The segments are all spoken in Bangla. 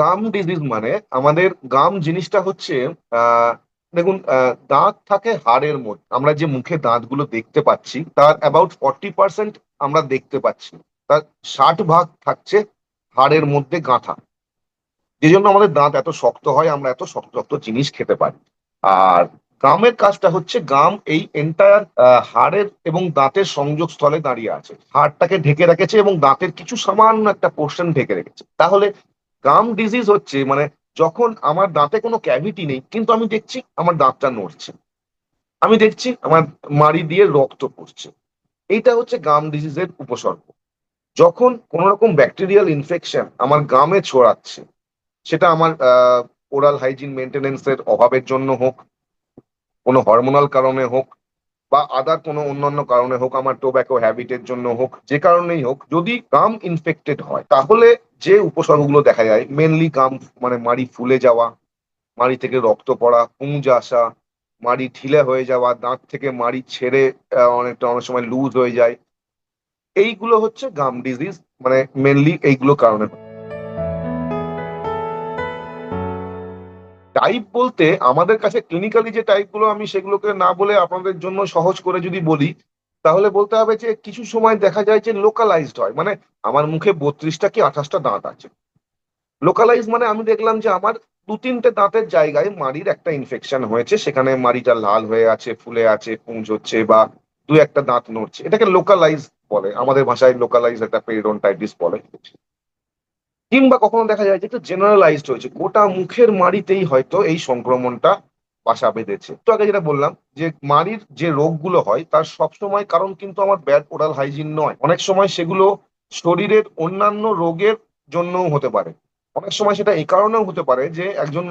গাম ডিজিজ মানে আমাদের গাম জিনিসটা হচ্ছে দেখুন দাঁত থাকে হাড়ের মধ্যে। আমরা যে মুখে দাঁতগুলো দেখতে পাচ্ছি, তার অ্যাবাউট ফর্টি পার্সেন্ট আমরা দেখতে পাচ্ছি। তার ষাট ভাগ থাকছে হাড়ের মধ্যে গাঁথা। যে জন্য আমাদের দাঁত এত শক্ত হয়, আমরা এত শক্ত শক্ত জিনিস খেতে পারি। আর গামের কাজটা হচ্ছে গাম এই এন্টায়ার হাড়ের এবং দাঁতের সংযোগ স্থলে দাঁড়িয়ে আছে। হাড়টাকে ঢেকে রেখেছে এবং দাঁতের কিছু সামান্য একটা পোর্শন ঢেকে রেখেছে। তাহলে গাম ডিজিজ হচ্ছে মানে যখন আমার দাঁতে কোনো ক্যাভিটি নেই, কিন্তু আমি দেখছি আমার দাঁতটা নড়ছে। আমি দেখছি আমার মাড়ি দিয়ে রক্ত পড়ছে। এইটা হচ্ছে গাম ডিজিজের উপসর্গ। যখন কোন রকম ব্যাকটেরিয়াল ইনফেকশন আমার গামে ছড়াচ্ছে, সেটা আমার ওরাল হাইজিন মেনটেনেন্সের অভাবের জন্য হোক, কোনো হরমোনাল কারণে হোক, বা আদার কোনো অন্যান্য কারণে হোক, আমার টোব্যাকো হ্যাবিটের জন্য হোক, যে কারণেই হোক, যদি গাম ইনফেক্টেড হয়, তাহলে যে উপসর্গগুলো দেখা যায় মেনলি গাম মানে মাড়ি ফুলে যাওয়া, মাড়ি থেকে রক্ত পড়া, পুঁজ আসা, মাড়ি ঢিলে হয়ে যাওয়া, দাঁত থেকে মাড়ি ছেড়ে অনেকটা অনেক সময় লুজ হয়ে যায়। এইগুলো হচ্ছে গাম ডিজিজ মানে মেনলি এইগুলো কারণে টাইপ বলতে আমাদের কাছে ক্লিনিক্যালি যে টাইপগুলো আমি সেগুলোকে না বলে আপনাদের জন্য সহজ করে যদি বলি তাহলে বলতে হবে যে কিছু সময় দেখা যায় যে লোকালাইজড হয়। মানে আমার মুখে বত্রিশটা কি আঠাশটা দাঁত আছে? লোকালাইজ মানে আমি দেখলাম যে আমার দু তিনটে দাঁতের জায়গায় মাড়ির একটা ইনফেকশন হয়েছে। সেখানে মাড়িটা লাল হয়ে আছে, ফুলে আছে, পুঁজ হচ্ছে বা দু একটা দাঁত নড়ছে। এটাকে লোকালাইজ বলে। আমাদের ভাষায় লোকালাইজ একটা পেরিডন্টাইটিস বলে। কিংবা কখনো দেখা যায় যে একটু জেনারেলাইজড হয়েছে। গোটা মুখের মাড়িতেই হয়তো এই সংক্রমণটা বাসা বেঁধেছে। তো আগে যেটা বললাম যে মাড়ির যে রোগগুলো হয়, তার সবসময় কারণ কিন্তু আমার ব্যাড ওরাল হাইজিন নয়। অনেক সময় সেগুলো শরীরের অন্যান্য রোগের জন্যও হতে পারে। অনেক সময় সেটা এই কারণেও হতে পারে যে একজন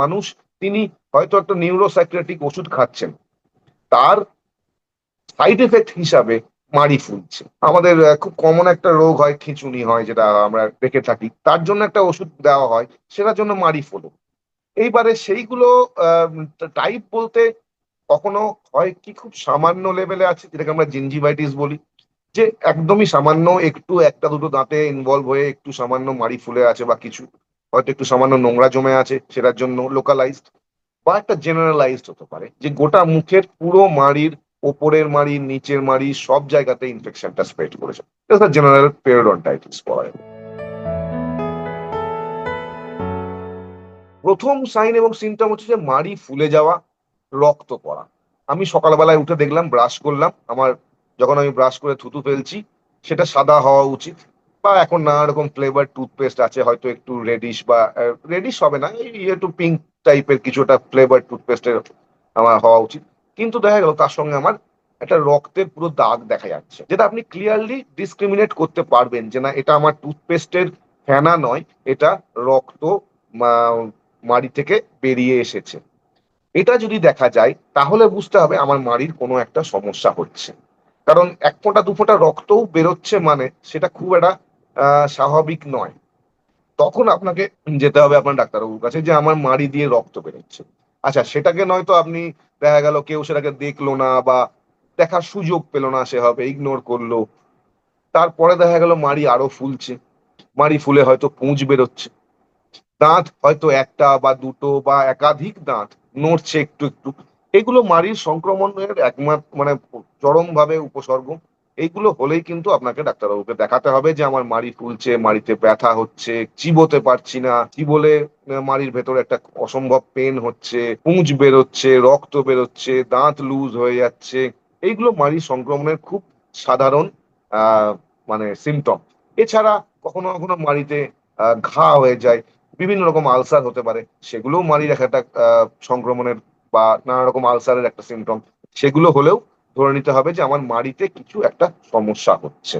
মানুষ তিনি হয়তো একটা নিউরোসাইক্রেটিক ওষুধ খাচ্ছেন। তার সাইড এফেক্ট হিসাবে মাড়ি ফুলছে। আমাদের খুব কমন একটা রোগ হয়, খিঁচুনি হয়, যেটা আমরা দেখে থাকি। তার জন্য একটা ওষুধ দেওয়া হয়, সেটার জন্য মাড়ি ফোলে। এইবারে সেইগুলো টাইপ বলতে কখনো হয় কি খুব সামান্য লেভেলে আছে, যেটাকে আমরা জিঞ্জিভাইটিস বলি, যে একদমই সামান্য একটু একটা দুটো দাঁতে ইনভলভ হয়ে একটু সামান্য মাড়ি ফুলে আছে বা কিছু, হয়তো একটু সামান্য নোংরা জমে আছে, সেটার জন্য লোকালাইজড বা একটা জেনারেলাইজড হতে পারে, যে গোটা মুখের পুরো মাড়ির ওপরের মাড়ি, নিচের মাড়ি সব জায়গাতে ইনফেকশনটা স্প্রেড করেছে। জেনারেল পেরিডন্টাইটিস বলা যায়। প্রথম সাইন এবং সিমটম হচ্ছে যে মাড়ি ফুলে যাওয়া, রক্ত পড়া। আমি সকালবেলায় উঠে দেখলাম ব্রাশ করলাম। আমার যখন আমি ব্রাশ করে থুতু ফেলছি, সেটা সাদা হওয়া উচিত। বা এখন নানা রকম ফ্লেভার টুথপেস্ট আছে, হয়তো একটু রেডিশ বা রেডিশ হবে না একটু পিঙ্ক টাইপের কিছুটা ফ্লেভার টুথপেস্টের আমার হওয়া উচিত। কিন্তু দেখা গেল, তার সঙ্গে আমার একটা রক্তের পুরো দাগ দেখা যাচ্ছে, যেটা আপনি ক্লিয়ারলি ডিসক্রিমিনেট করতে পারবেন যে না, এটা আমার টুথপেস্টের ফেনা নয়, এটা রক্ত মাড়ি থেকে বেরিয়ে এসেছে। এটা যদি দেখা যায়, তাহলে বুঝতে হবে আমার মাড়ির কোনো একটা সমস্যা হচ্ছে। কারণ এক ফোঁটা, দু ফোঁটা রক্তও বেরোচ্ছে মানে সেটা খুব একটা স্বাভাবিক নয়। তখন আপনাকে যেতে হবে আপনার ডাক্তারবাবুর কাছে যে আমার মাড়ি দিয়ে রক্ত বেরোচ্ছে। আচ্ছা সেটাকে নয়তো আপনি দেখা গেল কেউ সেটাকে দেখল না বা দেখার সুযোগ পেল না সেভাবে ইগনোর করল। তারপরে দেখা গেল মাড়ি আরও ফুলছে। মাড়ি ফুলে হয়তো পুঁজ বেরোচ্ছে। দাঁত হয়তো একটা বা দুটো বা একাধিক দাঁত নড়ছে একটু একটু। এগুলো মাড়ির সংক্রমণের একমাত্র মানে চরম ভাবে উপসর্গ। এইগুলো হলেই কিন্তু আপনাকে ডাক্তারবাবুকে দেখাতে হবে যে আমার মাড়ি ফুলছে, মাড়িতে ব্যথা হচ্ছে, চিবোতে পারছি না। চিবোলে মাড়ির ভেতরে একটা অসম্ভব পেন হচ্ছে, পুঁজ বেরোচ্ছে, রক্ত বেরোচ্ছে, দাঁত লুজ হয়ে যাচ্ছে। এইগুলো মাড়ির সংক্রমণের খুব সাধারণ মানে সিমটম এছাড়া কখনো কখনো মাড়িতে ঘা হয়ে যায়। বিভিন্ন রকম আলসার হতে পারে। সেগুলোও মাড়ির একটা সংক্রমণের বা নানা রকম আলসারের একটা সিমটম সেগুলো হলেও ধরে নিতে হবে যে আমার মাড়িতে কিছু একটা সমস্যা হচ্ছে।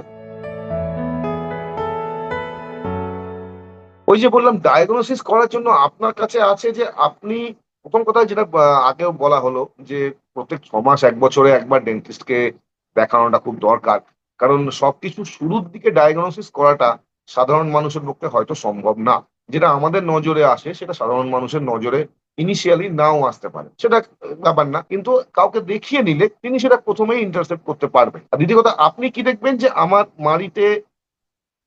ওই যে বললাম ডায়াগনোসিস করার জন্য আপনার কাছে আছে যে আপনি, প্রথম কথা যেটা আগেও বলা হলো যে প্রত্যেক ছ মাস, এক বছরে একবার ডেন্টিস্টকে দেখানোটা খুব দরকার। কারণ সবকিছু শুরুর দিকে ডায়াগনোসিস করাটা সাধারণ মানুষের পক্ষে হয়তো সম্ভব না। যেটা আমাদের নজরে আসে, সেটা সাধারণ মানুষের নজরে ইনিশিয়ালি নাও আসতে পারে। সেটা ব্যাপার না, কিন্তু কাউকে দেখিয়ে নিলে তিনি সেটা প্রথমেই ইন্টারসেপ্ট করতে পারবেন। আর দ্বিতীয় কথা, আপনি কি দেখবেন যে আমার মাড়িতে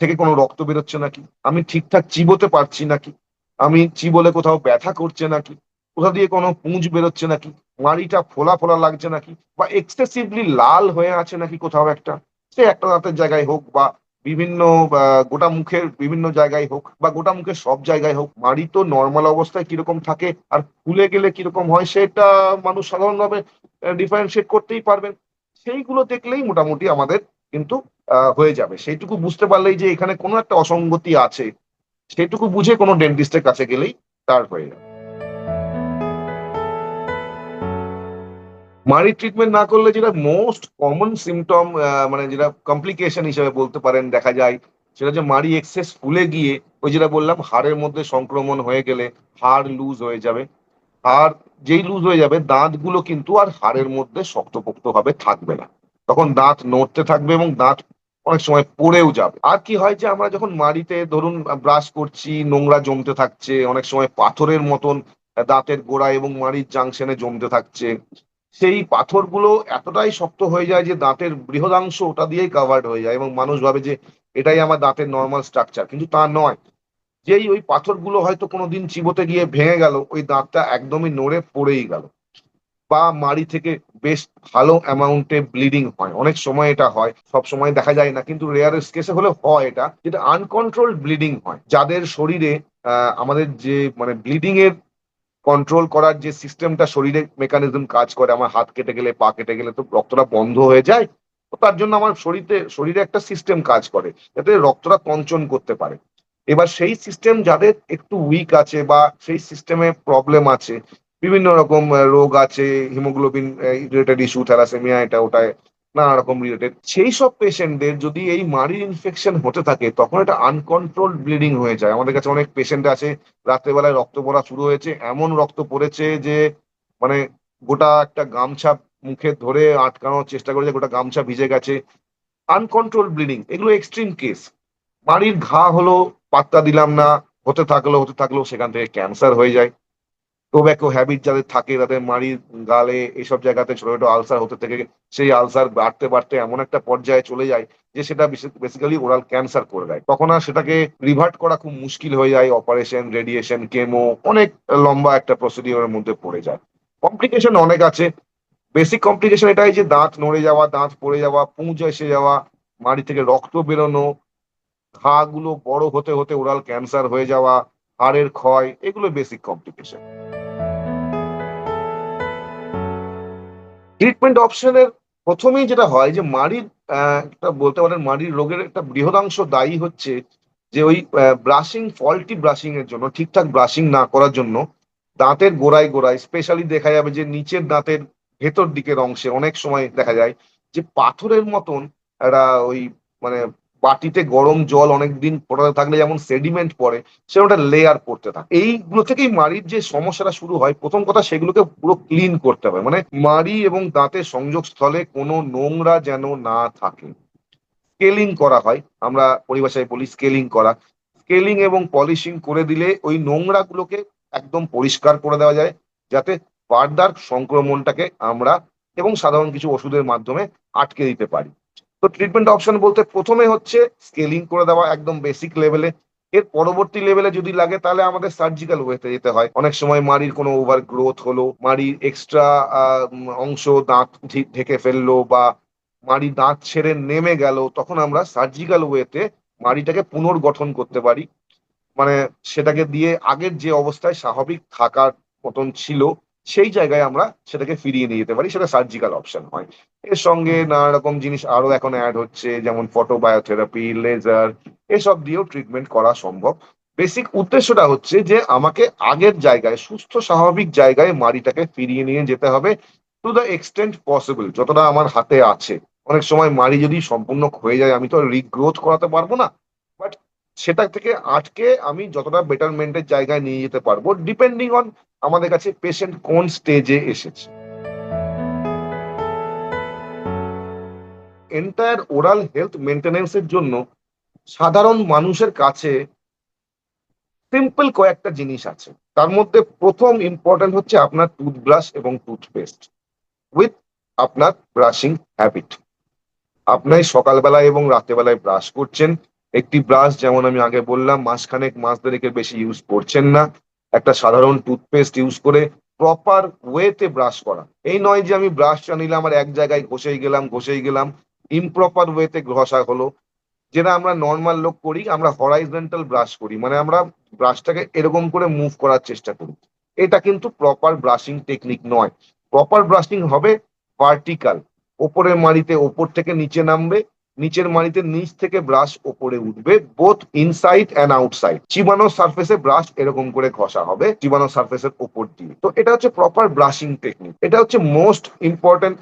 থেকে কোনো রক্ত বেরোচ্ছে নাকি? আমি ঠিকঠাক চিবোতে পারছি নাকি? আমি চিবলে কোথাও ব্যথা করছে নাকি? কোথা দিয়ে কোনো পুঁজ বেরোচ্ছে নাকি? মাড়িটা ফোলা ফোলা লাগছে নাকি? বা এক্সেসিভলি লাল হয়ে আছে নাকি কোথাও একটা? সে একটা দাঁতের জায়গায় হোক বা বিভিন্ন গোটা মুখের বিভিন্ন জায়গায় হোক, বা গোটা মুখের সব জায়গায় হোক মাড়ি তো নর্মাল অবস্থায় কীরকম থাকে, আর ফুলে গেলে কীরকম হয় সেটা মানুষ সাধারণভাবে ডিফারেন্সিয়েট করতেই পারবেন। সেইগুলো দেখলেই মোটামুটি আমাদের কিন্তু হয়ে যাবে। সেইটুকু বুঝতে পারলেই যে এখানে কোনো একটা অসঙ্গতি আছে সেটুকু বুঝে কোনো ডেন্টিস্টের কাছে গেলেই তার হয়ে যাবে। মাড়ি ট্রিটমেন্ট না করলে যেটা মোস্ট কমন সিমটম মানে যেটা কমপ্লিকেশন হিসেবে বলতে পারেন, দেখা যায়, সেটা যে মাড়ি এক্সেস ফুলে গিয়ে ওই যেটা বললাম, হাড়ের মধ্যে সংক্রমণ হয়ে গেলে হাড় লুজ হয়ে যাবে। আর যেই লুজ হয়ে যাবে, দাঁতগুলো কিন্তু আর হাড়ের মধ্যে শক্তপোক্ত ভাবে থাকবে না। তখন দাঁত নড়তে থাকবে এবং দাঁত অনেক সময় পড়েও যাবে। আর কি হয় যে আমরা যখন মাড়িতে ধরুন ব্রাশ করছি, নোংরা জমতে থাকছে, অনেক সময় পাথরের মতন দাঁতের গোড়া এবং মাড়ির জাংশনে জমতে থাকছে সেই পাথরগুলো এতটাই শক্ত হয়ে যায় যে দাঁতের বৃহদাংশ ওটা দিয়েই কাভার্ড হয়ে যায় এবং মানুষ ভাবে যে এটাই আমার দাঁতের নর্মাল স্ট্রাকচার কিন্তু তা নয়। যেই ওই পাথরগুলো হয়তো কোনোদিন চিবোতে গিয়ে ভেঙে গেল, ওই দাঁতটা একদমই নড়ে পড়েই গেল। বা মাড়ি থেকে বেশ ভালো অ্যামাউন্টে ব্লিডিং হয়। অনেক সময় এটা হয়, সব সময় দেখা যায় না, কিন্তু রেয়ার কেসে হলে হয় এটা, যেটা আনকন্ট্রোল ব্লিডিং হয়। যাদের শরীরে আমাদের যে মানে ব্লিডিং এর কন্ট্রোল করার যে সিস্টেমটা শরীরে মেকানিজম কাজ করে, আমার হাত কেটে গেলে, পা কেটে গেলে তো রক্তটা বন্ধ হয়ে যায়, তো তার জন্য আমার শরীরে শরীরে একটা সিস্টেম কাজ করে, যাতে রক্তটা কঞ্চন করতে পারে। এবার সেই সিস্টেম যাদের একটু উইক আছে বা সেই সিস্টেমে প্রবলেম আছে, বিভিন্ন রকম রোগ আছে হিমোগ্লোবিন রিলেটেড ইস্যু থ্যালাসেমিয়া এটা ওটায় নানা রকম রিলেটেড সেই সব পেশেন্টদের যদি এই মাড়ির ইনফেকশন হতে থাকে, তখন এটা আনকন্ট্রোল ব্লিডিং হয়ে যায়। আমাদের কাছে অনেক পেশেন্ট আছে, রাত্রেবেলায় রক্ত পড়া শুরু হয়েছে, এমন রক্ত পড়েছে যে মানে গোটা একটা গামছা মুখে ধরে আটকানোর চেষ্টা করেছে, গোটা গামছা ভিজে গেছে। আনকন্ট্রোল ব্লিডিং এগুলো এক্সট্রিম কেস মাড়ির ঘা হলো, পাত্তা দিলাম না, হতে থাকল হতে থাকল, সেখান থেকে ক্যান্সার হয়ে যায়। টোব্যাকো হ্যাবিট যাদের থাকে, তাদের মাড়ির গালে এইসব জায়গাতে ছোট ছোট আলসার হতে থেকে। সেই আলসার বাড়তে বাড়তে এমন একটা পর্যায়ে চলে যায় যে সেটা বেসিক্যালি ওরাল ক্যান্সার করে দেয়। তখন আর সেটাকে রিভার্ট করা খুব মুশকিল হয়ে যায়। অপারেশন রেডিয়েশন কেমো অনেক লম্বা একটা প্রসিডিওরের মধ্যে পড়ে যায়। কমপ্লিকেশন অনেক আছে। বেসিক কমপ্লিকেশন এটাই যে দাঁত নড়ে যাওয়া, দাঁত পড়ে যাওয়া, পুঁজ এসে যাওয়া, মাড়ি থেকে রক্ত বেরোনো, ঘাগুলো বড় হতে হতে ওরাল ক্যান্সার হয়ে যাওয়া, হাড়ের ক্ষয়, এগুলো বেসিক কমপ্লিকেশন ট্রিটমেন্ট অপশনের প্রথমেই যেটা হয় যে মাড়ির একটা বলতে পারেন মাড়ির রোগের একটা বৃহদাংশ দায়ী হচ্ছে যে ওই ব্রাশিং ফল্টি ব্রাশিং এর জন্য, ঠিকঠাক ব্রাশিং না করার জন্য দাঁতের গোড়ায় গোড়ায় স্পেশালি দেখা যাবে যে নিচের দাঁতের ভেতর দিকের অংশে অনেক সময় দেখা যায় যে পাথরের মতন একটা ওই মানে বাটিতে গরম জল অনেকদিন পড়াতে থাকলে যেমন সেডিমেন্ট পড়ে, সেরকম একটা লেয়ার পড়তে থাকে। এইগুলো থেকেই মাড়ির যে সমস্যাটা শুরু হয়, প্রথম কথা সেগুলোকে পুরো ক্লিন করতে হবে। মানে মাড়ি এবং দাঁতের সংযোগ স্থলে কোনো নোংরা যেন না থাকে। স্কেলিং করা হয়, আমরা পরিভাষায় বলি স্কেলিং করা। স্কেলিং এবং পলিশিং করে দিলে ওই নোংরা গুলোকে একদম পরিষ্কার করে দেওয়া যায়, যাতে ফার্দার সংক্রমণটাকে আমরা এবং সাধারণ কিছু ওষুধের মাধ্যমে আটকে দিতে পারি। তো ট্রিটমেন্ট অপশন বলতে প্রথমে হচ্ছে স্কেলিং করে দেওয়া একদম বেসিক লেভেলে এর পরবর্তী লেভেলে যদি লাগে তাহলে আমাদের সার্জিক্যাল ওয়েতে যেতে হয়। অনেক সময় মাড়ির কোনো ওভার গ্রোথ হলো, মাড়ির এক্সট্রা অংশ দাঁত ঢেকে ফেলল বা মাড়ি দাঁত ছেড়ে নেমে গেল, তখন আমরা সার্জিক্যাল ওয়েতে মাড়িটাকে পুনর্গঠন করতে পারি। মানে সেটাকে দিয়ে আগের যে অবস্থায় স্বাভাবিক থাকার মতন ছিল সেই জায়গায় আমরা সেটাকে ফিরিয়ে নিয়ে যেতে পারি, সেটা সার্জিক্যাল অপশন হয়। এর সঙ্গে নানা রকম জিনিস আরও এখন অ্যাড হচ্ছে, যেমন ফটোবায়োথেরাপি লেজার এসব দিয়েও ট্রিটমেন্ট করা সম্ভব। বেসিক উদ্দেশ্যটা হচ্ছে যে আমাকে আগের জায়গায়, সুস্থ স্বাভাবিক জায়গায় মাড়িটাকে ফিরিয়ে নিয়ে যেতে হবে টু দ্য এক্সটেন্ট পসিবল যতটা আমার হাতে আছে। অনেক সময় মাড়ি যদি সম্পূর্ণ হয়ে যায়, আমি তো রিগ্রোথ করাতে পারব না। সেটা থেকে আটকে আমি যতটা বেটারমেন্টের জায়গায় নিয়ে যেতে পারব ডিপেন্ডিং অন আমাদের কাছে পেশেন্ট কোন স্টেজে এসেছে। এন্টায়ার ওরাল হেলথ মেনটেনেন্সের জন্য সাধারণ মানুষের কাছে সিম্পল কয়েকটা জিনিস আছে। তার মধ্যে প্রথম ইম্পর্টেন্ট হচ্ছে আপনার টুথব্রাশ এবং টুথপেস্ট উইথ আপনার ব্রাশিং হ্যাবিট আপনি সকালবেলায় এবং রাতেবেলায় ব্রাশ করছেন একটি ব্রাশ যেমন আমি আগে বললাম, মাসখানেক, মাস দেড়েকের বেশি ইউজ করছেন না। একটা সাধারণ টুথপেস্ট ইউজ করে প্রপার ওয়েতে ব্রাশ করা। এই নয় যে আমি ব্রাশটা নিলাম আর এক জায়গায় ঘষেই গেলাম ঘষেই গেলাম। ইমপ্রপার ওয়েতে ঘষা হলো। যেটা আমরা নর্মাল লোক করি, আমরা হরাইজেন্টাল ব্রাশ করি। মানে আমরা ব্রাশটাকে এরকম করে মুভ করার চেষ্টা করি। এটা কিন্তু প্রপার ব্রাশিং টেকনিক নয়। প্রপার ব্রাশিং হবে ভার্টিক্যাল ওপরের মাড়িতে ওপর থেকে নিচে নামবে। নিচের মাড়িতে নিচ থেকে ব্রাশ ওপরে উঠবে বোথ ইনসাইড অ্যান্ড আউটসাইড চিবানো সার্ফেসে ব্রাশ এরকম করে ঘষা হবে চিবানো সার্ফেসের ওপর দিয়ে। তো এটা হচ্ছে প্রপার ব্রাশিং টেকনিক এটা হচ্ছে মোস্ট ইম্পর্টেন্ট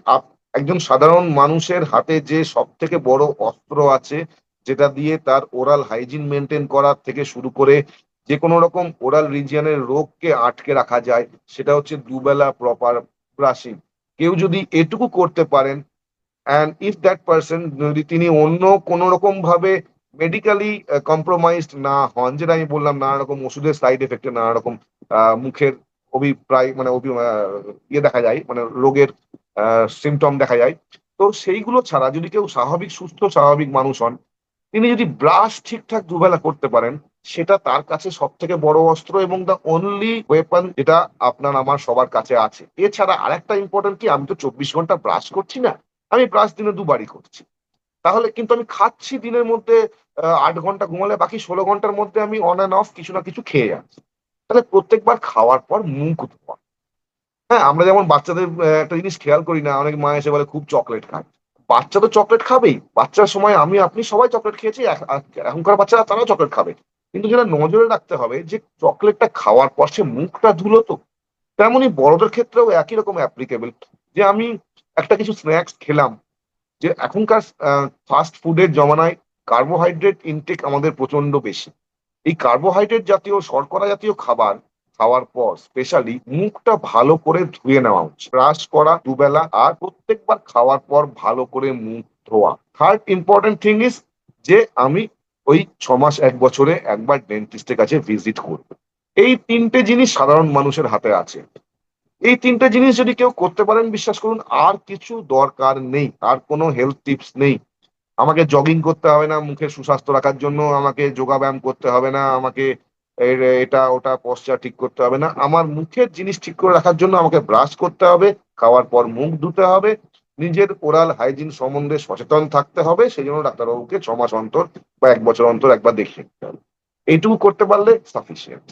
একজন সাধারণ মানুষের হাতে যে সব থেকে বড় অস্ত্র আছে, যেটা দিয়ে তার ওরাল হাইজিন মেনটেন করার থেকে শুরু করে যে কোনো রকম ওরাল রিজিয়নের রোগকে আটকে রাখা যায়, সেটা হচ্ছে দুবেলা প্রপার ব্রাশিং কেউ যদি এটুকু করতে পারেন অ্যান্ড ইফ দ্যাট পার্সন যদি তিনি অন্য কোনো রকম ভাবে মেডিকেলি কম্প্রোমাইজড না হন, যেটা আমি বললাম নানা রকম ওষুধের সাইড এফেক্টে নানা রকম মুখের অভিপ্রায় মানে ইয়ে দেখা যায় মানে রোগের সিমটম দেখা যায়। তো সেইগুলো ছাড়া যদি কেউ স্বাভাবিক, সুস্থ, স্বাভাবিক মানুষ হন, তিনি যদি ব্রাশ ঠিকঠাক দুবেলা করতে পারেন, সেটা তার কাছে সব থেকে বড় অস্ত্র এবং দ্য অনলি ওয়েপন যেটা আপনার, আমার সবার কাছে আছে। এছাড়া আরেকটা ইম্পর্টেন্ট কি, আমি তো চব্বিশ ঘণ্টা ব্রাশ করছি না। আমি ব্রাশ দিনে দুবারই করছি। তাহলে কিন্তু আমি খাচ্ছি দিনের মধ্যে আট ঘণ্টা ঘুমালে বাকি ষোলো ঘণ্টার মধ্যে আমি অন অ্যান্ড অফ কিছু না কিছু খেয়ে যাচ্ছি তাহলে প্রত্যেকবার খাওয়ার পর মুখ ধোয়া। হ্যাঁ আমরা যেমন বাচ্চাদের একটা জিনিস খেয়াল করি না, অনেক মা এসে বলে, খুব চকলেট খায়। বাচ্চা তো চকলেট খাবেই। বাচ্চার সময় আমি, আপনি সবাই চকলেট খেয়েছি এখনকার বাচ্চারা তারাও চকলেট খাবে। কিন্তু যেটা নজরে রাখতে হবে যে চকলেটটা খাওয়ার পর সে মুখটা ধুলো তো। তেমনই বড়দের ক্ষেত্রেও একই রকম অ্যাপ্লিকেবল যে আমি একটা কিছু স্ন্যাক্স খেলাম, যে এখনকার ফাস্ট ফুডের জমানায় কার্বোহাইড্রেট ইনটেক আমাদের প্রচণ্ড বেশি। এই কার্বোহাইড্রেট জাতীয়, শর্করা জাতীয় খাবার খাওয়ার পর স্পেশালি মুখটা ভালো করে ধুয়ে নেওয়া উচিত। ব্রাশ করা দুবেলা আর প্রত্যেকবার খাওয়ার পর ভালো করে মুখ ধোয়া। থার্ড ইম্পর্টেন্ট থিং ইজ যে আমি ওই ছ মাস, এক বছরে একবার ডেন্টিস্টের কাছে ভিজিট করব। এই তিনটে জিনিস সাধারণ মানুষের হাতে আছে। এই তিনটে জিনিস যদি কেউ করতে পারেন, বিশ্বাস করুন, আর কিছু দরকার নেই। আর কোনো হেলথ টিপস নেই। আমাকে জগিং করতে হবে না, মুখে সুস্বাস্থ্য রাখার জন্য আমাকে যোগা ব্যায়াম করতে হবে না, আমাকে এটা ওটা পশ্চার ঠিক করতে হবে না। আমার মুখের জিনিস ঠিক করে রাখার জন্য আমাকে ব্রাশ করতে হবে, খাওয়ার পর মুখ ধুতে হবে, নিজের ওরাল হাইজিন সম্বন্ধে সচেতন থাকতে হবে সেই জন্য ডাক্তারবাবুকে ছ মাস অন্তর বা এক বছর অন্তর একবার দেখিয়ে নিতে হবে। এইটুকু করতে পারলে সাফিসিয়েন্ট